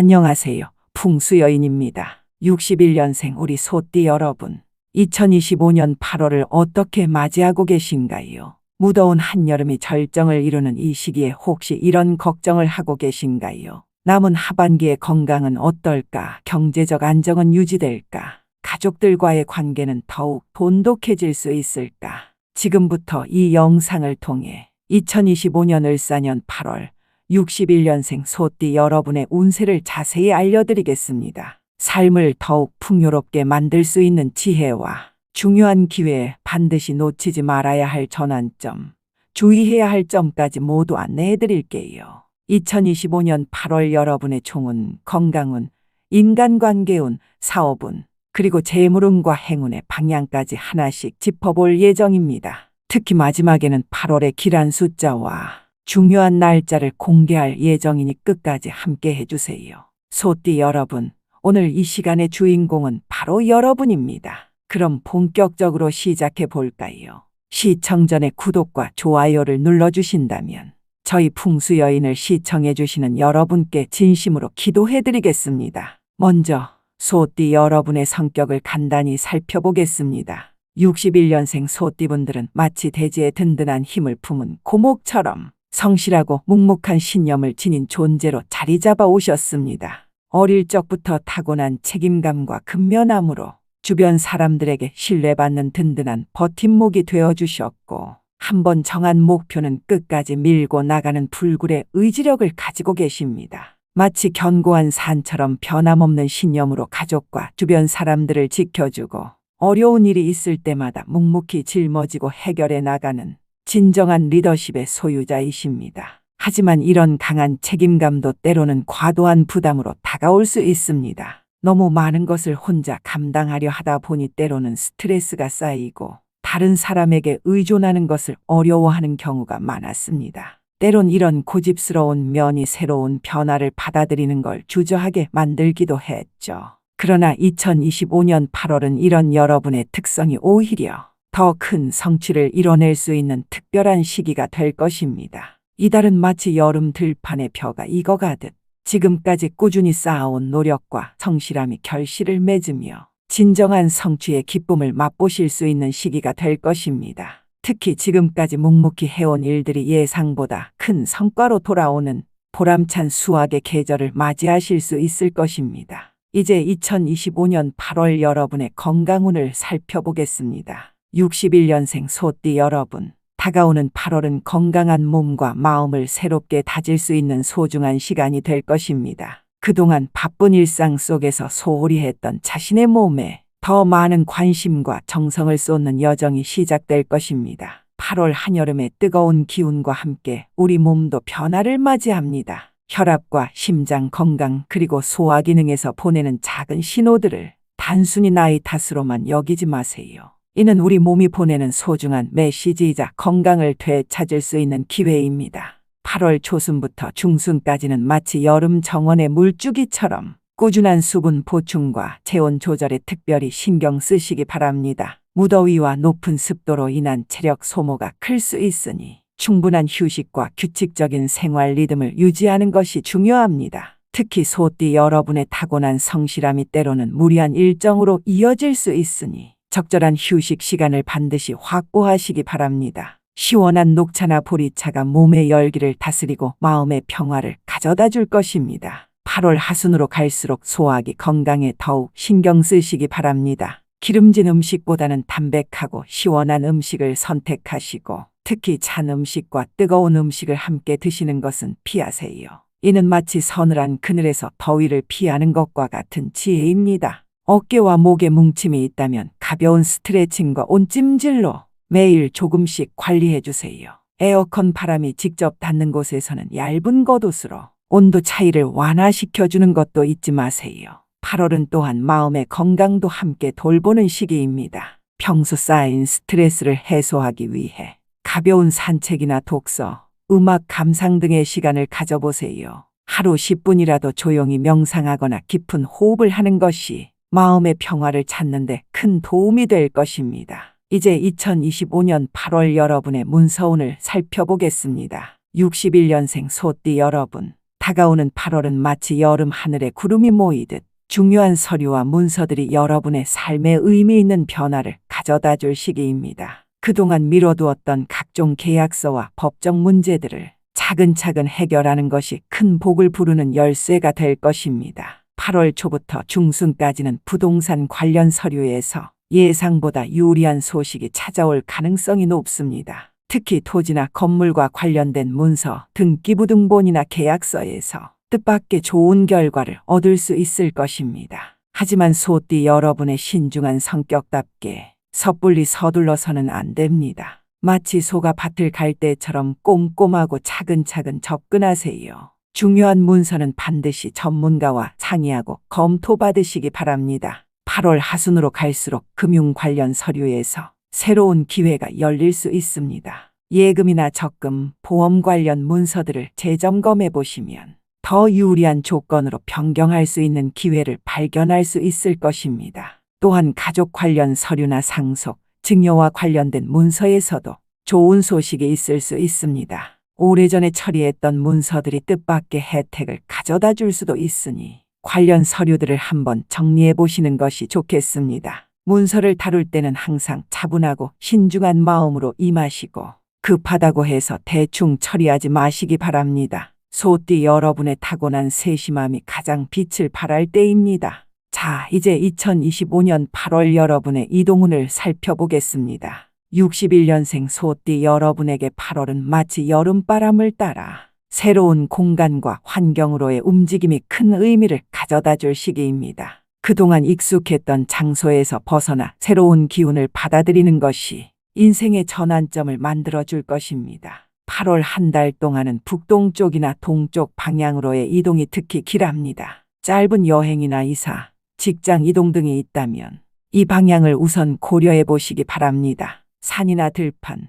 안녕하세요. 풍수 여인입니다. 61년생 우리 소띠 여러분. 2025년 8월을 어떻게 맞이하고 계신가요? 무더운 한여름이 절정을 이루는 이 시기에 혹시 이런 걱정을 하고 계신가요? 남은 하반기의 건강은 어떨까? 경제적 안정은 유지될까? 가족들과의 관계는 더욱 돈독해질 수 있을까? 지금부터 이 영상을 통해 2025년 을사년 8월 61년생 소띠 여러분의 운세를 자세히 알려드리겠습니다. 삶을 더욱 풍요롭게 만들 수 있는 지혜와 중요한 기회에 반드시 놓치지 말아야 할 전환점, 주의해야 할 점까지 모두 안내해 드릴게요. 2025년 8월 여러분의 총운, 건강운, 인간관계운, 사업운, 그리고 재물운과 행운의 방향까지 하나씩 짚어볼 예정입니다. 특히 마지막에는 8월의 길한 숫자와 중요한 날짜를 공개할 예정이니 끝까지 함께 해주세요. 소띠 여러분, 오늘 이 시간의 주인공은 바로 여러분입니다. 그럼 본격적으로 시작해 볼까요? 시청 전에 구독과 좋아요를 눌러주신다면 저희 풍수 여인을 시청해 주시는 여러분께 진심으로 기도해 드리겠습니다. 먼저 소띠 여러분의 성격을 간단히 살펴보겠습니다. 61년생 소띠분들은 마치 대지의 든든한 힘을 품은 고목처럼 성실하고 묵묵한 신념을 지닌 존재로 자리 잡아 오셨습니다. 어릴 적부터 타고난 책임감과 근면함으로 주변 사람들에게 신뢰받는 든든한 버팀목이 되어 주셨고 한 번 정한 목표는 끝까지 밀고 나가는 불굴의 의지력을 가지고 계십니다. 마치 견고한 산처럼 변함없는 신념으로 가족과 주변 사람들을 지켜주고 어려운 일이 있을 때마다 묵묵히 짊어지고 해결해 나가는 진정한 리더십의 소유자이십니다. 하지만 이런 강한 책임감도 때로는 과도한 부담으로 다가올 수 있습니다. 너무 많은 것을 혼자 감당하려 하다 보니 때로는 스트레스가 쌓이고 다른 사람에게 의존하는 것을 어려워하는 경우가 많았습니다. 때론 이런 고집스러운 면이 새로운 변화를 받아들이는 걸 주저하게 만들기도 했죠. 그러나 2025년 8월은 이런 여러분의 특성이 오히려 더 큰 성취를 이뤄낼 수 있는 특별한 시기가 될 것입니다. 이달은 마치 여름 들판의 벼가 익어가듯 지금까지 꾸준히 쌓아온 노력과 성실함이 결실을 맺으며 진정한 성취의 기쁨을 맛보실 수 있는 시기가 될 것입니다. 특히 지금까지 묵묵히 해온 일들이 예상보다 큰 성과로 돌아오는 보람찬 수확의 계절을 맞이하실 수 있을 것입니다. 이제 2025년 8월 여러분의 건강운을 살펴보겠습니다. 61년생 소띠 여러분. 다가오는 8월은 건강한 몸과 마음을 새롭게 다질 수 있는 소중한 시간이 될 것입니다. 그동안 바쁜 일상 속에서 소홀히 했던 자신의 몸에 더 많은 관심과 정성을 쏟는 여정이 시작될 것입니다. 8월 한여름의 뜨거운 기운과 함께 우리 몸도 변화를 맞이합니다. 혈압과 심장 건강 그리고 소화 기능에서 보내는 작은 신호들을 단순히 나이 탓으로만 여기지 마세요. 이는 우리 몸이 보내는 소중한 메시지이자 건강을 되찾을 수 있는 기회입니다. 8월 초순부터 중순까지는 마치 여름 정원의 물주기처럼 꾸준한 수분 보충과 체온 조절에 특별히 신경 쓰시기 바랍니다. 무더위와 높은 습도로 인한 체력 소모가 클 수 있으니 충분한 휴식과 규칙적인 생활 리듬을 유지하는 것이 중요합니다. 특히 소띠 여러분의 타고난 성실함이 때로는 무리한 일정으로 이어질 수 있으니 적절한 휴식 시간을 반드시 확보하시기 바랍니다. 시원한 녹차나 보리차가 몸의 열기를 다스리고 마음의 평화를 가져다 줄 것입니다. 8월 하순으로 갈수록 소화기 건강에 더욱 신경 쓰시기 바랍니다. 기름진 음식보다는 담백하고 시원한 음식을 선택하시고 특히 찬 음식과 뜨거운 음식을 함께 드시는 것은 피하세요. 이는 마치 서늘한 그늘에서 더위를 피하는 것과 같은 지혜입니다. 어깨와 목에 뭉침이 있다면 가벼운 스트레칭과 온찜질로 매일 조금씩 관리해 주세요. 에어컨 바람이 직접 닿는 곳에서는 얇은 겉옷으로 온도 차이를 완화시켜 주는 것도 잊지 마세요. 8월은 또한 마음의 건강도 함께 돌보는 시기입니다. 평소 쌓인 스트레스를 해소하기 위해 가벼운 산책이나 독서, 음악 감상 등의 시간을 가져보세요. 하루 10분이라도 조용히 명상하거나 깊은 호흡을 하는 것이 마음의 평화를 찾는데 큰 도움이 될 것입니다. 이제 2025년 8월 여러분의 문서운을 살펴보겠습니다. 61년생 소띠 여러분. 다가오는 8월은 마치 여름 하늘에 구름이 모이듯 중요한 서류와 문서들이 여러분의 삶에 의미 있는 변화를 가져다 줄 시기입니다. 그동안 미뤄두었던 각종 계약서와 법적 문제들을 차근차근 해결하는 것이 큰 복을 부르는 열쇠가 될 것입니다. 8월 초부터 중순까지는 부동산 관련 서류에서 예상보다 유리한 소식이 찾아올 가능성이 높습니다. 특히 토지나 건물과 관련된 문서, 등기부등본이나 계약서에서 뜻밖의 좋은 결과를 얻을 수 있을 것입니다. 하지만 소띠 여러분의 신중한 성격답게 섣불리 서둘러서는 안 됩니다. 마치 소가 밭을 갈 때처럼 꼼꼼하고 차근차근 접근하세요. 중요한 문서는 반드시 전문가와 상의하고 검토받으시기 바랍니다. 8월 하순으로 갈수록 금융 관련 서류에서 새로운 기회가 열릴 수 있습니다. 예금이나 적금, 보험 관련 문서들을 재점검해 보시면 더 유리한 조건으로 변경할 수 있는 기회를 발견할 수 있을 것입니다. 또한 가족 관련 서류나 상속, 증여와 관련된 문서에서도 좋은 소식이 있을 수 있습니다. 오래전에 처리했던 문서들이 뜻밖의 혜택을 가져다 줄 수도 있으니 관련 서류들을 한번 정리해 보시는 것이 좋겠습니다. 문서를 다룰 때는 항상 차분하고 신중한 마음으로 임하시고 급하다고 해서 대충 처리하지 마시기 바랍니다. 소띠 여러분의 타고난 세심함이 가장 빛을 발할 때입니다. 자, 이제 2025년 8월 여러분의 이동운을 살펴보겠습니다. 61년생 소띠 여러분에게 8월은 마치 여름바람을 따라 새로운 공간과 환경으로의 움직임이 큰 의미를 가져다 줄 시기입니다. 그동안 익숙했던 장소에서 벗어나 새로운 기운을 받아들이는 것이 인생의 전환점을 만들어 줄 것입니다. 8월 한 달 동안은 북동쪽이나 동쪽 방향으로의 이동이 특히 길합니다. 짧은 여행이나 이사, 직장 이동 등이 있다면 이 방향을 우선 고려해 보시기 바랍니다. 산이나 들판,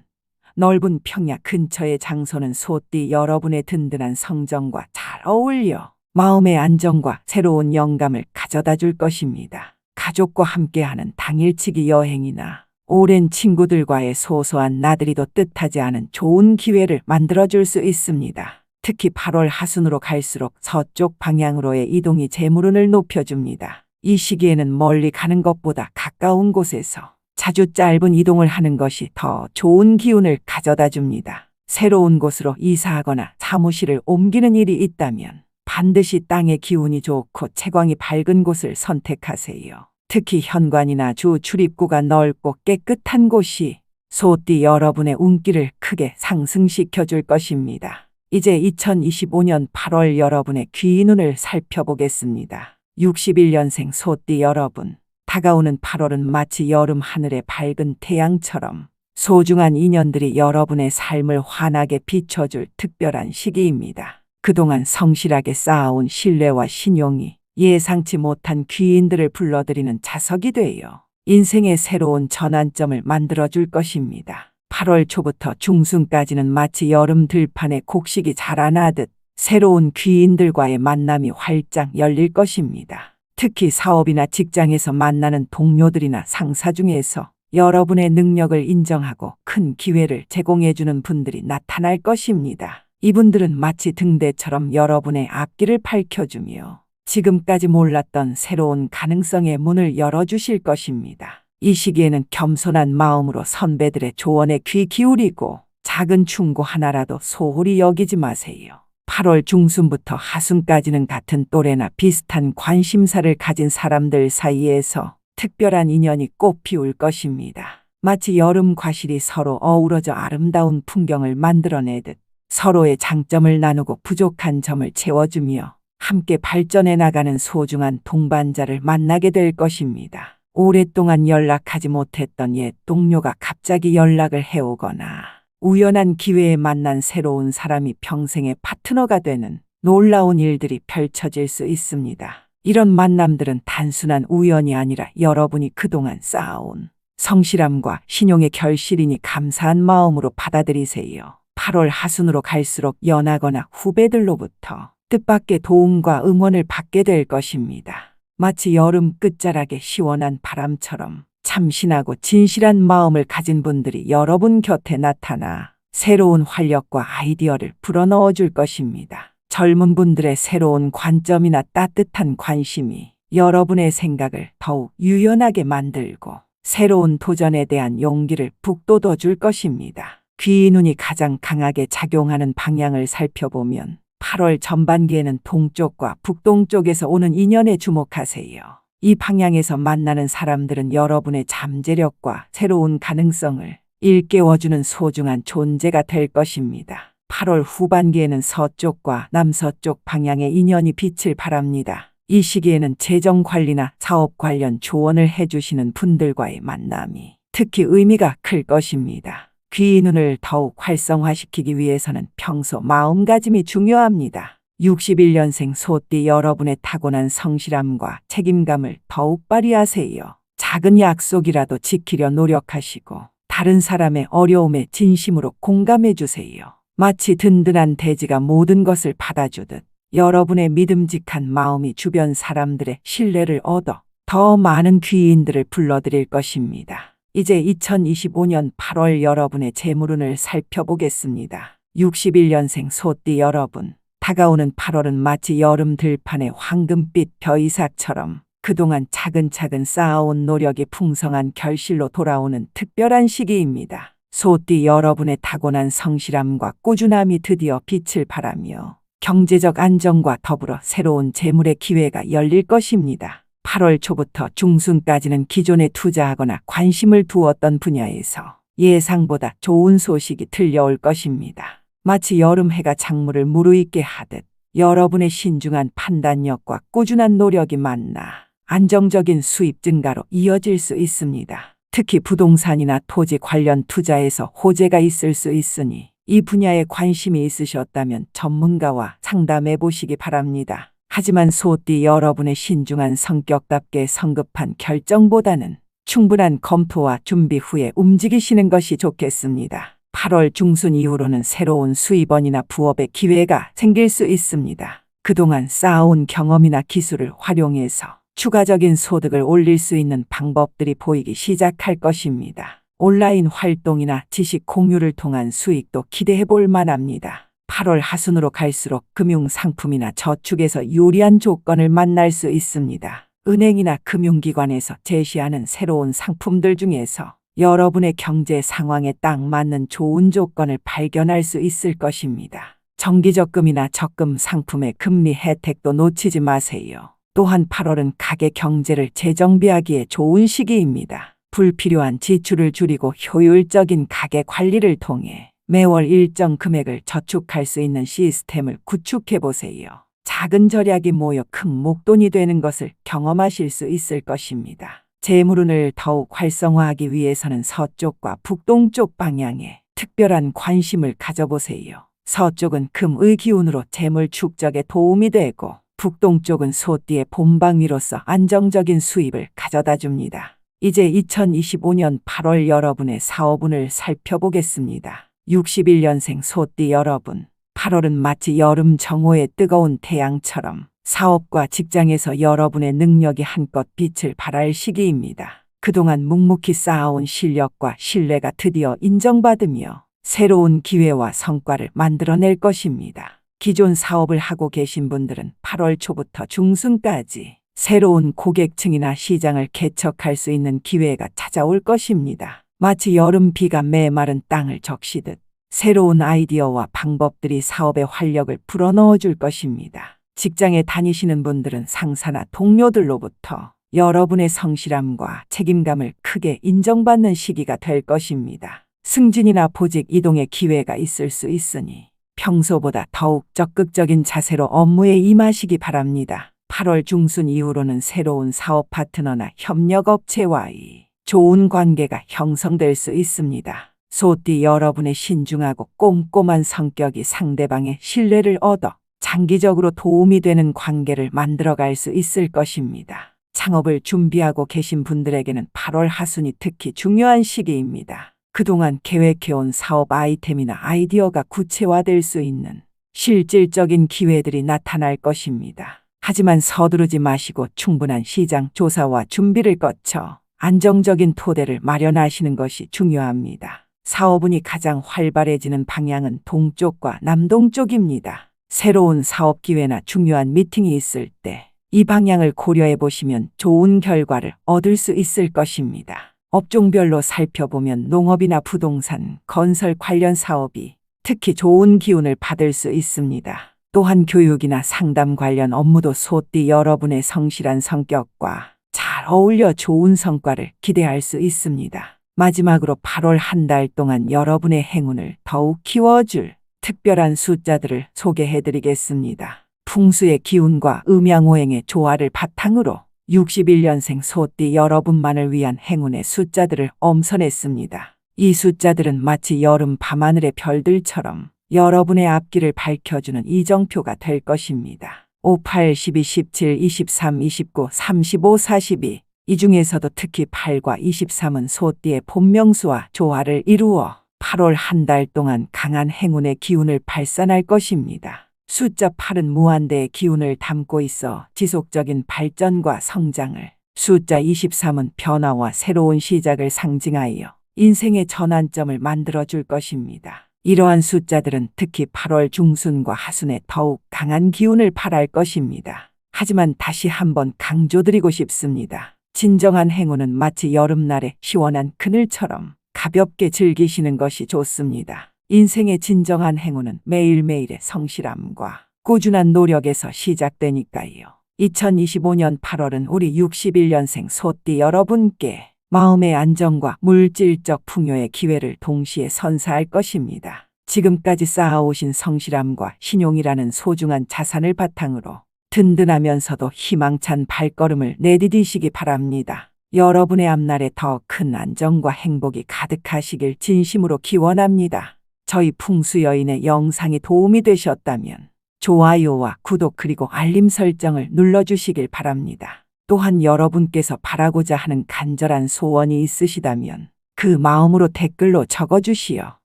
넓은 평야 근처의 장소는 소띠 여러분의 든든한 성정과 잘 어울려 마음의 안정과 새로운 영감을 가져다 줄 것입니다. 가족과 함께하는 당일치기 여행이나 오랜 친구들과의 소소한 나들이도 뜻하지 않은 좋은 기회를 만들어줄 수 있습니다. 특히 8월 하순으로 갈수록 서쪽 방향으로의 이동이 재물운을 높여줍니다. 이 시기에는 멀리 가는 것보다 가까운 곳에서 자주 짧은 이동을 하는 것이 더 좋은 기운을 가져다 줍니다. 새로운 곳으로 이사하거나 사무실을 옮기는 일이 있다면 반드시 땅의 기운이 좋고 채광이 밝은 곳을 선택하세요. 특히 현관이나 주 출입구가 넓고 깨끗한 곳이 소띠 여러분의 운기를 크게 상승시켜 줄 것입니다. 이제 2025년 8월 여러분의 귀인운을 살펴보겠습니다. 61년생 소띠 여러분, 다가오는 8월은 마치 여름 하늘의 밝은 태양처럼 소중한 인연들이 여러분의 삶을 환하게 비춰줄 특별한 시기입니다. 그동안 성실하게 쌓아온 신뢰와 신용이 예상치 못한 귀인들을 불러들이는 자석이 되어 인생의 새로운 전환점을 만들어줄 것입니다. 8월 초부터 중순까지는 마치 여름 들판에 곡식이 자라나듯 새로운 귀인들과의 만남이 활짝 열릴 것입니다. 특히 사업이나 직장에서 만나는 동료들이나 상사 중에서 여러분의 능력을 인정하고 큰 기회를 제공해주는 분들이 나타날 것입니다. 이분들은 마치 등대처럼 여러분의 앞길을 밝혀주며 지금까지 몰랐던 새로운 가능성의 문을 열어주실 것입니다. 이 시기에는 겸손한 마음으로 선배들의 조언에 귀 기울이고 작은 충고 하나라도 소홀히 여기지 마세요. 8월 중순부터 하순까지는 같은 또래나 비슷한 관심사를 가진 사람들 사이에서 특별한 인연이 꽃 피울 것입니다. 마치 여름 과실이 서로 어우러져 아름다운 풍경을 만들어내듯 서로의 장점을 나누고 부족한 점을 채워주며 함께 발전해 나가는 소중한 동반자를 만나게 될 것입니다. 오랫동안 연락하지 못했던 옛 동료가 갑자기 연락을 해오거나 우연한 기회에 만난 새로운 사람이 평생의 파트너가 되는 놀라운 일들이 펼쳐질 수 있습니다. 이런 만남들은 단순한 우연이 아니라 여러분이 그동안 쌓아온 성실함과 신용의 결실이니 감사한 마음으로 받아들이세요. 8월 하순으로 갈수록 연하거나 후배들로부터 뜻밖의 도움과 응원을 받게 될 것입니다. 마치 여름 끝자락의 시원한 바람처럼 참신하고 진실한 마음을 가진 분들이 여러분 곁에 나타나 새로운 활력과 아이디어를 불어넣어 줄 것입니다. 젊은 분들의 새로운 관점이나 따뜻한 관심이 여러분의 생각을 더욱 유연하게 만들고 새로운 도전에 대한 용기를 북돋워 줄 것입니다. 귀, 눈이 가장 강하게 작용하는 방향을 살펴보면 8월 전반기에는 동쪽과 북동쪽에서 오는 인연에 주목하세요. 이 방향에서 만나는 사람들은 여러분의 잠재력과 새로운 가능성을 일깨워주는 소중한 존재가 될 것입니다. 8월 후반기에는 서쪽과 남서쪽 방향의 인연이 빛을 발합니다. 이 시기에는 재정 관리나 사업 관련 조언을 해주시는 분들과의 만남이 특히 의미가 클 것입니다. 귀, 눈을 더욱 활성화시키기 위해서는 평소 마음가짐이 중요합니다. 61년생 소띠 여러분의 타고난 성실함과 책임감을 더욱 발휘하세요. 작은 약속이라도 지키려 노력하시고 다른 사람의 어려움에 진심으로 공감해 주세요. 마치 든든한 대지가 모든 것을 받아주듯 여러분의 믿음직한 마음이 주변 사람들의 신뢰를 얻어 더 많은 귀인들을 불러들일 것입니다. 이제 2025년 8월 여러분의 재물운을 살펴보겠습니다. 61년생 소띠 여러분, 다가오는 8월은 마치 여름 들판의 황금빛 벼이삭처럼 그동안 차근차근 쌓아온 노력이 풍성한 결실로 돌아오는 특별한 시기입니다. 소띠 여러분의 타고난 성실함과 꾸준함이 드디어 빛을 발하며 경제적 안정과 더불어 새로운 재물의 기회가 열릴 것입니다. 8월 초부터 중순까지는 기존에 투자하거나 관심을 두었던 분야에서 예상보다 좋은 소식이 들려올 것입니다. 마치 여름 해가 작물을 무르익게 하듯 여러분의 신중한 판단력과 꾸준한 노력이 만나 안정적인 수입 증가로 이어질 수 있습니다. 특히 부동산이나 토지 관련 투자에서 호재가 있을 수 있으니 이 분야에 관심이 있으셨다면 전문가와 상담해 보시기 바랍니다. 하지만 소띠 여러분의 신중한 성격답게 성급한 결정보다는 충분한 검토와 준비 후에 움직이시는 것이 좋겠습니다. 8월 중순 이후로는 새로운 수입원이나 부업의 기회가 생길 수 있습니다. 그동안 쌓아온 경험이나 기술을 활용해서 추가적인 소득을 올릴 수 있는 방법들이 보이기 시작할 것입니다. 온라인 활동이나 지식 공유를 통한 수익도 기대해 볼 만합니다. 8월 하순으로 갈수록 금융 상품이나 저축에서 유리한 조건을 만날 수 있습니다. 은행이나 금융기관에서 제시하는 새로운 상품들 중에서 여러분의 경제 상황에 딱 맞는 좋은 조건을 발견할 수 있을 것입니다. 정기적금이나 적금 상품의 금리 혜택도 놓치지 마세요. 또한 8월은 가계 경제를 재정비하기에 좋은 시기입니다. 불필요한 지출을 줄이고 효율적인 가계 관리를 통해 매월 일정 금액을 저축할 수 있는 시스템을 구축해 보세요. 작은 절약이 모여 큰 목돈이 되는 것을 경험하실 수 있을 것입니다. 재물운을 더욱 활성화하기 위해서는 서쪽과 북동쪽 방향에 특별한 관심을 가져보세요. 서쪽은 금의 기운으로 재물 축적에 도움이 되고 북동쪽은 소띠의 본방위로서 안정적인 수입을 가져다 줍니다. 이제 2025년 8월 여러분의 사업운을 살펴보겠습니다. 61년생 소띠 여러분, 8월은 마치 여름 정오의 뜨거운 태양처럼 사업과 직장에서 여러분의 능력이 한껏 빛을 발할 시기입니다. 그동안 묵묵히 쌓아온 실력과 신뢰가 드디어 인정받으며 새로운 기회와 성과를 만들어낼 것입니다. 기존 사업을 하고 계신 분들은 8월 초부터 중순까지 새로운 고객층이나 시장을 개척할 수 있는 기회가 찾아올 것입니다. 마치 여름 비가 메마른 땅을 적시듯 새로운 아이디어와 방법들이 사업의 활력을 불어넣어 줄 것입니다. 직장에 다니시는 분들은 상사나 동료들로부터 여러분의 성실함과 책임감을 크게 인정받는 시기가 될 것입니다. 승진이나 보직 이동의 기회가 있을 수 있으니 평소보다 더욱 적극적인 자세로 업무에 임하시기 바랍니다. 8월 중순 이후로는 새로운 사업 파트너나 협력업체와의 좋은 관계가 형성될 수 있습니다. 소띠 여러분의 신중하고 꼼꼼한 성격이 상대방의 신뢰를 얻어 장기적으로 도움이 되는 관계를 만들어갈 수 있을 것입니다. 창업을 준비하고 계신 분들에게는 8월 하순이 특히 중요한 시기입니다. 그동안 계획해온 사업 아이템이나 아이디어가 구체화될 수 있는 실질적인 기회들이 나타날 것입니다. 하지만 서두르지 마시고 충분한 시장 조사와 준비를 거쳐 안정적인 토대를 마련하시는 것이 중요합니다. 사업운이 가장 활발해지는 방향은 동쪽과 남동쪽입니다. 새로운 사업 기회나 중요한 미팅이 있을 때 이 방향을 고려해 보시면 좋은 결과를 얻을 수 있을 것입니다. 업종별로 살펴보면 농업이나 부동산, 건설 관련 사업이 특히 좋은 기운을 받을 수 있습니다. 또한 교육이나 상담 관련 업무도 소띠 여러분의 성실한 성격과 잘 어울려 좋은 성과를 기대할 수 있습니다. 마지막으로 8월 한 달 동안 여러분의 행운을 더욱 키워줄 특별한 숫자들을 소개해 드리겠습니다. 풍수의 기운과 음양오행의 조화를 바탕으로 61년생 소띠 여러분만을 위한 행운의 숫자들을 엄선했습니다. 이 숫자들은 마치 여름 밤하늘의 별들처럼 여러분의 앞길을 밝혀주는 이정표가 될 것입니다. 5, 8, 12, 17, 23, 29, 35, 42. 이 중에서도 특히 8과 23은 소띠의 본명수와 조화를 이루어 8월 한 달 동안 강한 행운의 기운을 발산할 것입니다. 숫자 8은 무한대의 기운을 담고 있어 지속적인 발전과 성장을, 숫자 23은 변화와 새로운 시작을 상징하여 인생의 전환점을 만들어 줄 것입니다. 이러한 숫자들은 특히 8월 중순과 하순에 더욱 강한 기운을 발할 것입니다. 하지만 다시 한번 강조드리고 싶습니다. 진정한 행운은 마치 여름날의 시원한 그늘처럼 가볍게 즐기시는 것이 좋습니다. 인생의 진정한 행운은 매일매일의 성실함과 꾸준한 노력에서 시작되니까요. 2025년 8월은 우리 61년생 소띠 여러분께 마음의 안정과 물질적 풍요의 기회를 동시에 선사할 것입니다. 지금까지 쌓아오신 성실함과 신용이라는 소중한 자산을 바탕으로 든든하면서도 희망찬 발걸음을 내디디시기 바랍니다. 여러분의 앞날에 더 큰 안정과 행복이 가득하시길 진심으로 기원합니다. 저희 풍수 여인의 영상이 도움이 되셨다면 좋아요와 구독 그리고 알림 설정을 눌러주시길 바랍니다. 또한 여러분께서 바라고자 하는 간절한 소원이 있으시다면 그 마음으로 댓글로 적어주시어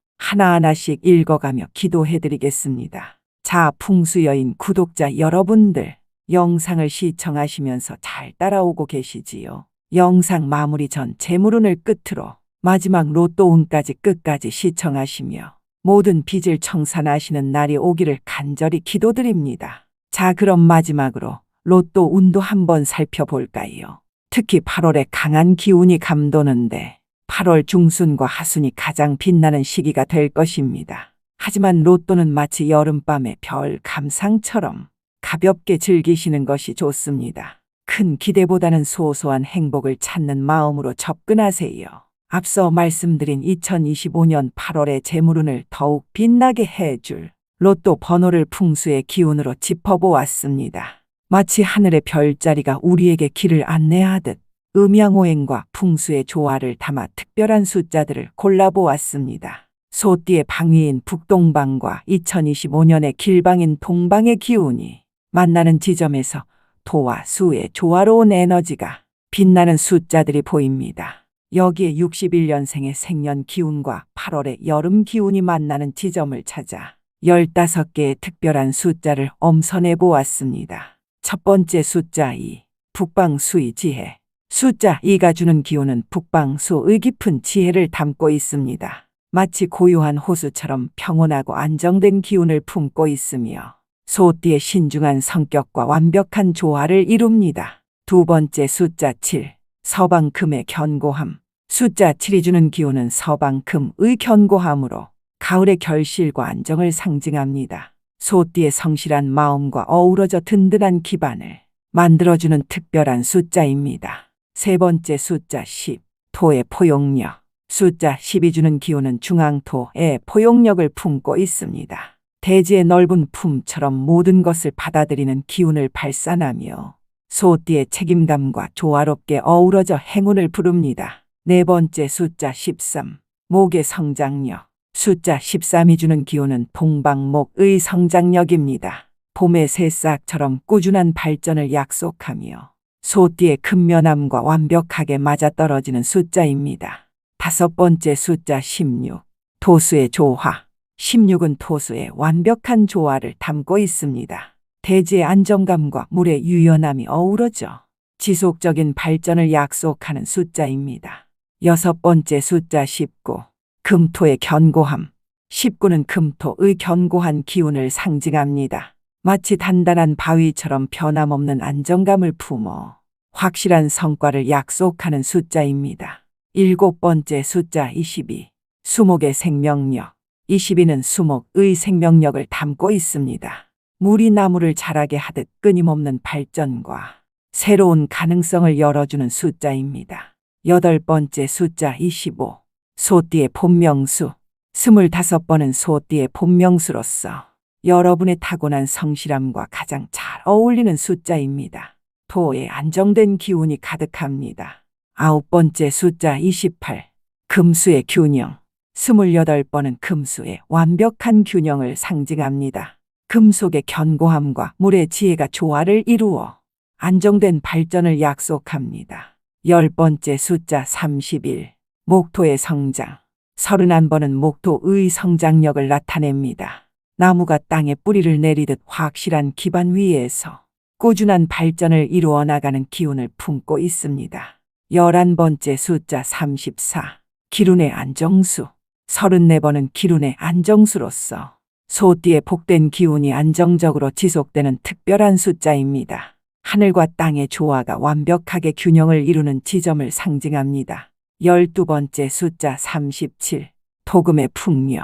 하나하나씩 읽어가며 기도해드리겠습니다. 자, 풍수 여인 구독자 여러분들, 영상을 시청하시면서 잘 따라오고 계시지요? 영상 마무리 전 재물운을 끝으로 마지막 로또운까지 끝까지 시청하시며 모든 빚을 청산하시는 날이 오기를 간절히 기도드립니다. 자, 그럼 마지막으로 로또 운도 한번 살펴볼까요? 특히 8월에 강한 기운이 감도는데 8월 중순과 하순이 가장 빛나는 시기가 될 것입니다. 하지만 로또는 마치 여름밤의 별 감상처럼 가볍게 즐기시는 것이 좋습니다. 큰 기대보다는 소소한 행복을 찾는 마음으로 접근하세요. 앞서 말씀드린 2025년 8월의 재물운을 더욱 빛나게 해줄 로또 번호를 풍수의 기운으로 짚어보았습니다. 마치 하늘의 별자리가 우리에게 길을 안내하듯 음양오행과 풍수의 조화를 담아 특별한 숫자들을 골라보았습니다. 소띠의 방위인 북동방과 2025년의 길방인 동방의 기운이 만나는 지점에서 토와 수의 조화로운 에너지가 빛나는 숫자들이 보입니다. 여기에 61년생의 생년 기운과 8월의 여름 기운이 만나는 지점을 찾아 15개의 특별한 숫자를 엄선해 보았습니다. 첫 번째 숫자 2, 북방수의 지혜. 숫자 2가 주는 기운은 북방수의 깊은 지혜를 담고 있습니다. 마치 고요한 호수처럼 평온하고 안정된 기운을 품고 있으며 소띠의 신중한 성격과 완벽한 조화를 이룹니다. 두 번째 숫자 7, 서방금의 견고함. 숫자 7이 주는 기운은 서방금의 견고함으로 가을의 결실과 안정을 상징합니다. 소띠의 성실한 마음과 어우러져 든든한 기반을 만들어주는 특별한 숫자입니다. 세 번째 숫자 10, 토의 포용력. 숫자 10이 주는 기운은 중앙토의 포용력을 품고 있습니다. 대지의 넓은 품처럼 모든 것을 받아들이는 기운을 발산하며 소띠의 책임감과 조화롭게 어우러져 행운을 부릅니다. 네 번째 숫자 13. 목의 성장력. 숫자 13이 주는 기운은 동방목의 성장력입니다. 봄의 새싹처럼 꾸준한 발전을 약속하며 소띠의 근면함과 완벽하게 맞아떨어지는 숫자입니다. 다섯 번째 숫자 16. 토수의 조화. 16은 토수의 완벽한 조화를 담고 있습니다. 대지의 안정감과 물의 유연함이 어우러져 지속적인 발전을 약속하는 숫자입니다. 여섯 번째 숫자 19. 금토의 견고함. 19는 금토의 견고한 기운을 상징합니다. 마치 단단한 바위처럼 변함없는 안정감을 품어 확실한 성과를 약속하는 숫자입니다. 일곱 번째 숫자 22. 수목의 생명력. 22는 수목의 생명력을 담고 있습니다. 물이 나무를 자라게 하듯 끊임없는 발전과 새로운 가능성을 열어주는 숫자입니다. 여덟 번째 숫자 25. 소띠의 본명수. 스물다섯 번은 소띠의 본명수로서 여러분의 타고난 성실함과 가장 잘 어울리는 숫자입니다. 토의 안정된 기운이 가득합니다. 아홉 번째 숫자 28. 금수의 균형. 스물여덟 번은 금수의 완벽한 균형을 상징합니다. 금속의 견고함과 물의 지혜가 조화를 이루어 안정된 발전을 약속합니다. 열 번째 숫자 31. 목토의 성장. 서른한 번은 목토의 성장력을 나타냅니다. 나무가 땅에 뿌리를 내리듯 확실한 기반 위에서 꾸준한 발전을 이루어 나가는 기운을 품고 있습니다. 열한 번째 숫자 34. 기룬의 안정수. 서른네 번은 기룬의 안정수로서 소띠의 복된 기운이 안정적으로 지속되는 특별한 숫자입니다. 하늘과 땅의 조화가 완벽하게 균형을 이루는 지점을 상징합니다. 열두 번째 숫자 37. 토금의 풍요.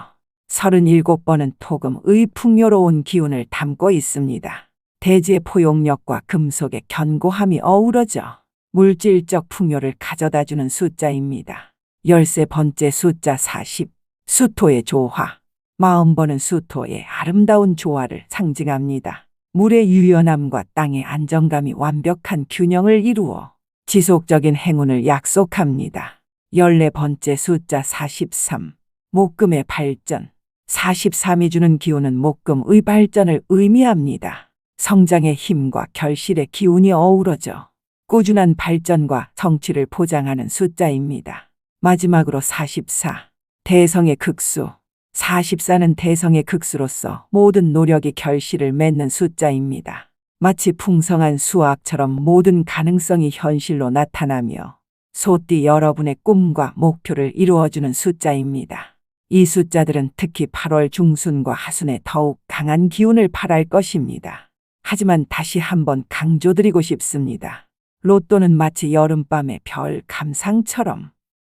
37번은 토금의 풍요로운 기운을 담고 있습니다. 대지의 포용력과 금속의 견고함이 어우러져 물질적 풍요를 가져다주는 숫자입니다. 열세 번째 숫자 40. 수토의 조화. 마음 버는 수토의 아름다운 조화를 상징합니다. 물의 유연함과 땅의 안정감이 완벽한 균형을 이루어 지속적인 행운을 약속합니다. 열네 번째 숫자 43. 목금의 발전. 43이 주는 기운은 목금의 발전을 의미합니다. 성장의 힘과 결실의 기운이 어우러져 꾸준한 발전과 성취를 보장하는 숫자입니다. 마지막으로 44. 대성의 극수. 44는 대성의 극수로서 모든 노력이 결실을 맺는 숫자입니다. 마치 풍성한 수학처럼 모든 가능성이 현실로 나타나며 소띠 여러분의 꿈과 목표를 이루어주는 숫자입니다. 이 숫자들은 특히 8월 중순과 하순에 더욱 강한 기운을 발할 것입니다. 하지만 다시 한번 강조드리고 싶습니다. 로또는 마치 여름밤의 별 감상처럼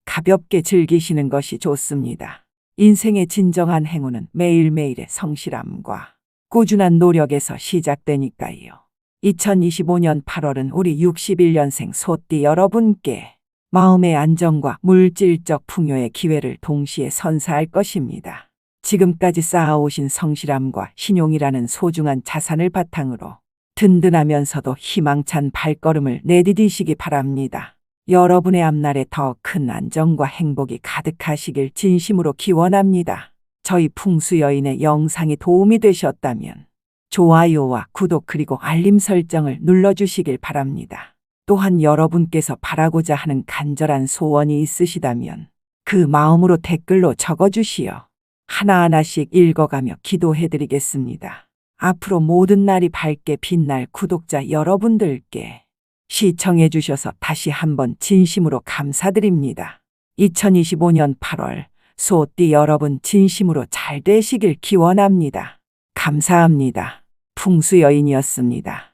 가볍게 즐기시는 것이 좋습니다. 인생의 진정한 행운은 매일매일의 성실함과 꾸준한 노력에서 시작되니까요. 2025년 8월은 우리 61년생 소띠 여러분께 마음의 안정과 물질적 풍요의 기회를 동시에 선사할 것입니다. 지금까지 쌓아오신 성실함과 신용이라는 소중한 자산을 바탕으로 든든하면서도 희망찬 발걸음을 내디디시기 바랍니다. 여러분의 앞날에 더 큰 안정과 행복이 가득하시길 진심으로 기원합니다. 저희 풍수 여인의 영상이 도움이 되셨다면 좋아요와 구독 그리고 알림 설정을 눌러주시길 바랍니다. 또한 여러분께서 바라고자 하는 간절한 소원이 있으시다면 그 마음으로 댓글로 적어주시어 하나하나씩 읽어가며 기도해드리겠습니다. 앞으로 모든 날이 밝게 빛날 구독자 여러분들께 시청해 주셔서 다시 한번 진심으로 감사드립니다. 2025년 8월 소띠 여러분 진심으로 잘 되시길 기원합니다. 감사합니다. 풍수 여인이었습니다.